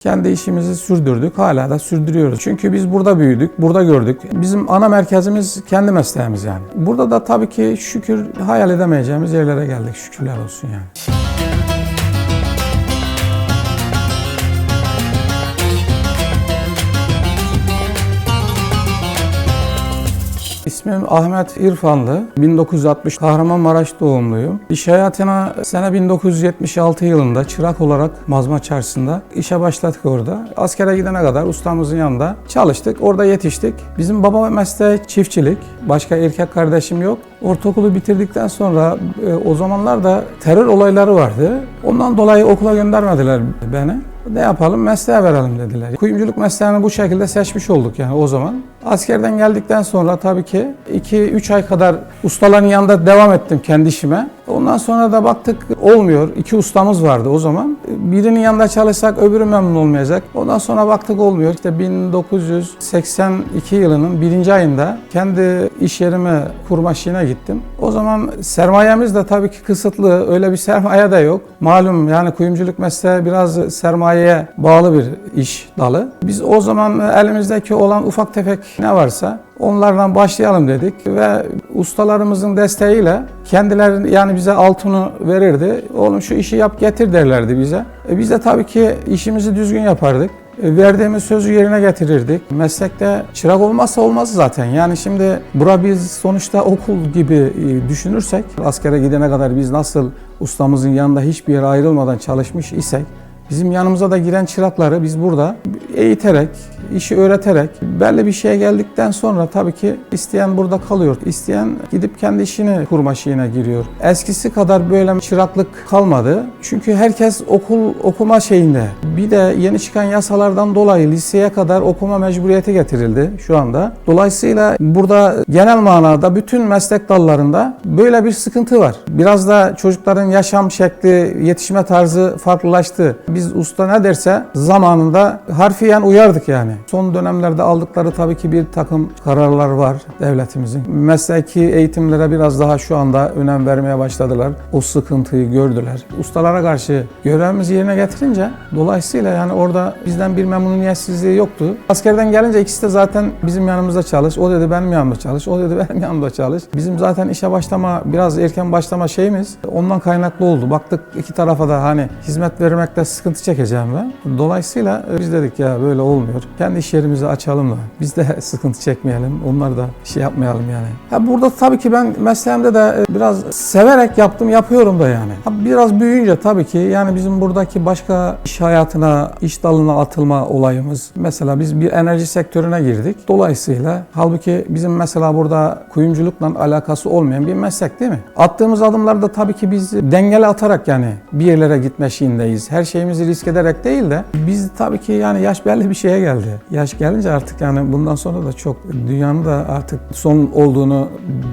Kendi işimizi sürdürdük, hala da sürdürüyoruz. Çünkü biz burada büyüdük, burada gördük. Bizim ana merkezimiz kendi mesleğimiz yani. Burada da tabii ki şükür hayal edemeyeceğimiz yerlere geldik. Şükürler olsun yani. İsmim Ahmet İrfanlı. 1960 Kahramanmaraş doğumluyum. İş hayatına sene 1976 yılında çırak olarak Mazma Çarşısı'nda işe başladık orada. Askere gidene kadar ustamızın yanında çalıştık. Orada yetiştik. Bizim baba mesleği çiftçilik. Başka erkek kardeşim yok. Ortaokulu bitirdikten sonra e, o zamanlar da terör olayları vardı. Ondan dolayı okula göndermediler beni. Ne yapalım? Mesleğe verelim dediler. Kuyumculuk mesleğini bu şekilde seçmiş olduk yani o zaman. Askerden geldikten sonra tabii ki 2-3 ay kadar ustaların yanında devam ettim kendi işime. Ondan sonra da baktık olmuyor. İki ustamız vardı o zaman. Birinin yanında çalışsak öbürü memnun olmayacak. Ondan sonra baktık olmuyor. İşte 1982 yılının birinci ayında kendi iş yerime kurma işine gittim. O zaman sermayemiz de tabii ki kısıtlı. Öyle bir sermaye de yok. Malum yani kuyumculuk mesleği biraz sermayeye bağlı bir iş dalı. Biz o zaman elimizdeki olan ufak tefek ne varsa onlardan başlayalım dedik ve ustalarımızın desteğiyle kendileri yani bize altını verirdi. Oğlum şu işi yap getir derlerdi bize. E biz de tabii ki işimizi düzgün yapardık. E, Verdiğimiz sözü yerine getirirdik. Meslekte çırak olmazsa olmaz zaten. Yani şimdi bura biz sonuçta okul gibi e, düşünürsek askere gidene kadar biz nasıl ustamızın yanında hiçbir yere ayrılmadan çalışmış isek Bizim yanımıza da giren çırakları biz burada eğiterek, işi öğreterek belli bir şeye geldikten sonra tabii ki isteyen burada kalıyor. İsteyen gidip kendi işini kurma şeyine giriyor. Eskisi kadar böyle çıraklık kalmadı. Çünkü herkes okul okuma şeyinde. Bir de yeni çıkan yasalardan dolayı liseye kadar okuma mecburiyeti getirildi şu anda. Dolayısıyla burada genel manada bütün meslek dallarında böyle bir sıkıntı var. Biraz da çocukların yaşam şekli, yetişme tarzı farklılaştı. Biz usta ne derse zamanında harfiyen uyardık yani. Son dönemlerde aldıkları tabii ki bir takım kararlar var devletimizin. Mesleki eğitimlere biraz daha şu anda önem vermeye başladılar. O sıkıntıyı gördüler. Ustalara karşı görevimizi yerine getirince dolayısıyla yani orada bizden bir memnuniyetsizliği yoktu. Askerden gelince ikisi de zaten bizim yanımızda çalış. O dedi benim yanımda çalış. O dedi benim yanımda çalış. Bizim zaten işe başlama biraz erken başlama şeyimiz ondan kaynaklı oldu. Baktık iki tarafa da hani hizmet vermekte sıkıntı çekeceğim ben. Dolayısıyla biz dedik ya böyle olmuyor. Kendi iş yerimizi açalım da biz de sıkıntı çekmeyelim. Onlar da şey yapmayalım yani. Ha burada tabii ki ben mesleğimde de biraz severek yaptım, yapıyorum da yani. Biraz büyüyünce tabii ki yani bizim buradaki başka iş hayatına, iş dalına atılma olayımız. Mesela biz bir enerji sektörüne girdik. Dolayısıyla halbuki bizim mesela burada kuyumculukla alakası olmayan bir meslek değil mi? Attığımız adımlarda tabii ki biz dengeli atarak yani bir yerlere gitme şeyindeyiz. Her şeyimizi risk ederek değil de biz tabii ki yani yaş belli bir şeye geldi. Yaş gelince artık yani bundan sonra da çok dünyanın da artık son olduğunu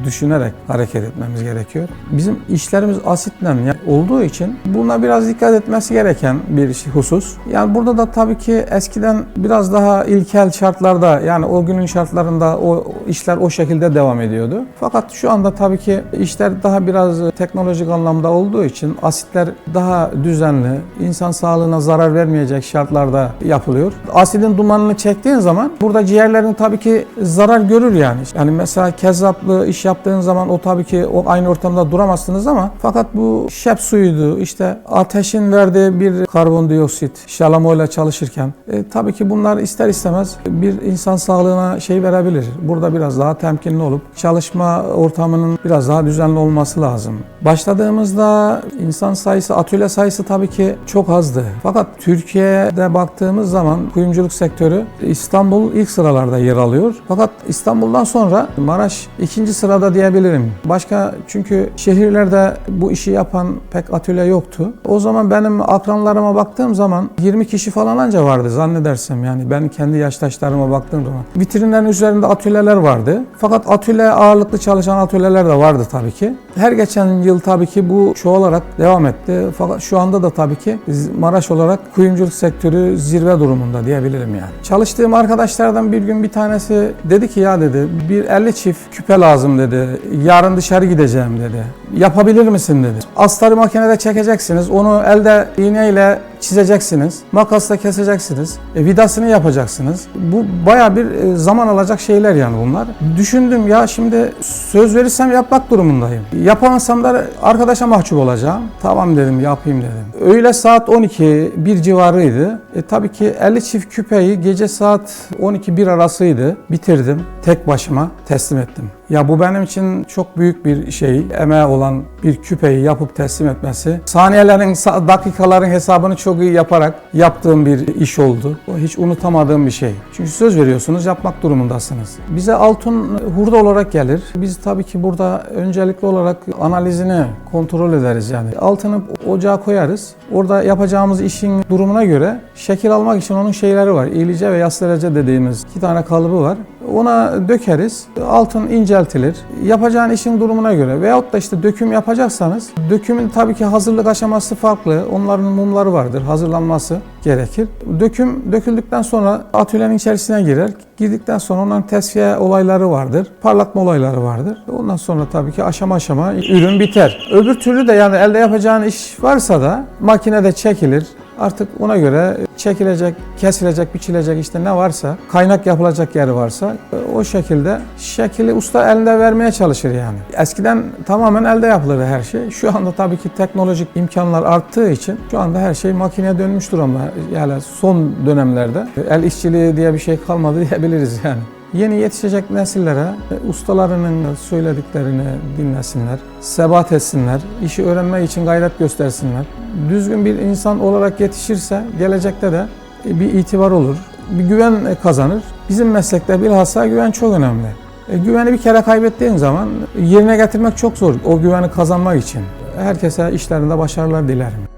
düşünerek hareket etmemiz gerekiyor. Bizim işlerimiz asitle olduğu için buna biraz dikkat etmesi gereken bir husus. Yani burada da tabii ki eskiden biraz daha ilkel şartlarda yani o günün şartlarında o işler o şekilde devam ediyordu. Fakat şu anda tabii ki işler daha biraz teknolojik anlamda olduğu için asitler daha düzenli, insan sağlığına zarar vermeyecek şartlarda yapılıyor. Asidin dumanını çektiğin zaman burada ciğerlerin tabii ki zarar görür yani. Yani mesela kezzaplı iş yaptığın zaman o tabii ki o aynı ortamda duramazsınız ama fakat bu şep suyuydu işte ateşin verdiği bir karbondioksit şalamoyla çalışırken e, tabii ki bunlar ister istemez bir insan sağlığına şey verebilir. Burada biraz daha temkinli olup çalışma ortamının biraz daha düzenli olması lazım. Başladığımızda insan sayısı, atölye sayısı tabii ki çok azdı. Fakat Türkiye'de baktığımız zaman kuyumculuk sektörü İstanbul ilk sıralarda yer alıyor. Fakat İstanbul'dan sonra Maraş ikinci sırada diyebilirim. Başka çünkü şehirlerde bu işi yapan pek atölye yoktu. O zaman benim akranlarıma baktığım zaman 20 kişi falan anca vardı zannedersem yani ben kendi yaştaşlarıma baktığım zaman. Vitrinlerin üzerinde atölyeler vardı. Fakat atölye ağırlıklı çalışan atölyeler de vardı tabii ki. Her geçen yıl tabii ki bu çoğalarak devam etti. Fakat şu anda da tabii ki Maraş olarak kuyumculuk sektörü zirve durumunda diyebilirim yani. Çalıştığım arkadaşlardan bir gün bir tanesi dedi ki ya dedi bir 50 çift küpe lazım dedi. Yarın dışarı gideceğim dedi. Yapabilir misin dedi. Astarı makinede çekeceksiniz. Onu elde iğneyle çizeceksiniz, makasla keseceksiniz, e, vidasını yapacaksınız. Bu baya bir e, zaman alacak şeyler yani bunlar. Düşündüm ya şimdi söz verirsem yapmak durumundayım. Yapamazsam da arkadaşa mahcup olacağım. Tamam dedim yapayım dedim. Öğle saat 12 bir civarıydı. E, tabii ki 50 çift küpeyi gece saat 12-1 arasıydı. Bitirdim. Tek başıma teslim ettim. Ya bu benim için çok büyük bir şey. Emeği olan bir küpeyi yapıp teslim etmesi. Saniyelerin, sa- dakikaların hesabını çok iyi yaparak yaptığım bir iş oldu. O hiç unutamadığım bir şey. Çünkü söz veriyorsunuz, yapmak durumundasınız. Bize altın hurda olarak gelir. Biz tabii ki burada öncelikli olarak analizini kontrol ederiz yani. Altını ocağa koyarız. Orada yapacağımız işin durumuna göre şekil almak için onun şeyleri var. İğlice ve yas derece dediğimiz iki tane kalıbı var. Ona dökeriz. Altın inceltilir. Yapacağın işin durumuna göre veyahut da işte döküm yapacaksanız dökümün tabii ki hazırlık aşaması farklı. Onların mumları vardır. Hazırlanması gerekir. Döküm döküldükten sonra atölyenin içerisine girer. Girdikten sonra onların tesviye olayları vardır. Parlatma olayları vardır. Ondan sonra tabii ki aşama aşama ürün biter. Öbür türlü de yani elde yapacağın iş varsa da makinede çekilir. Artık ona göre çekilecek, kesilecek, biçilecek işte ne varsa, kaynak yapılacak yeri varsa o şekilde şekili usta elinde vermeye çalışır yani. Eskiden tamamen elde yapılırdı her şey. Şu anda tabii ki teknolojik imkanlar arttığı için şu anda her şey makineye dönmüş durumda. Yani son dönemlerde el işçiliği diye bir şey kalmadı diyebiliriz yani. Yeni yetişecek nesillere e, ustalarının söylediklerini dinlesinler, sebat etsinler, işi öğrenmek için gayret göstersinler. Düzgün bir insan olarak yetişirse gelecekte de e, bir itibar olur, bir güven e, kazanır. Bizim meslekte bilhassa güven çok önemli. Güveni bir kere kaybettiğin zaman yerine getirmek çok zor o güveni kazanmak için. Herkese işlerinde başarılar dilerim.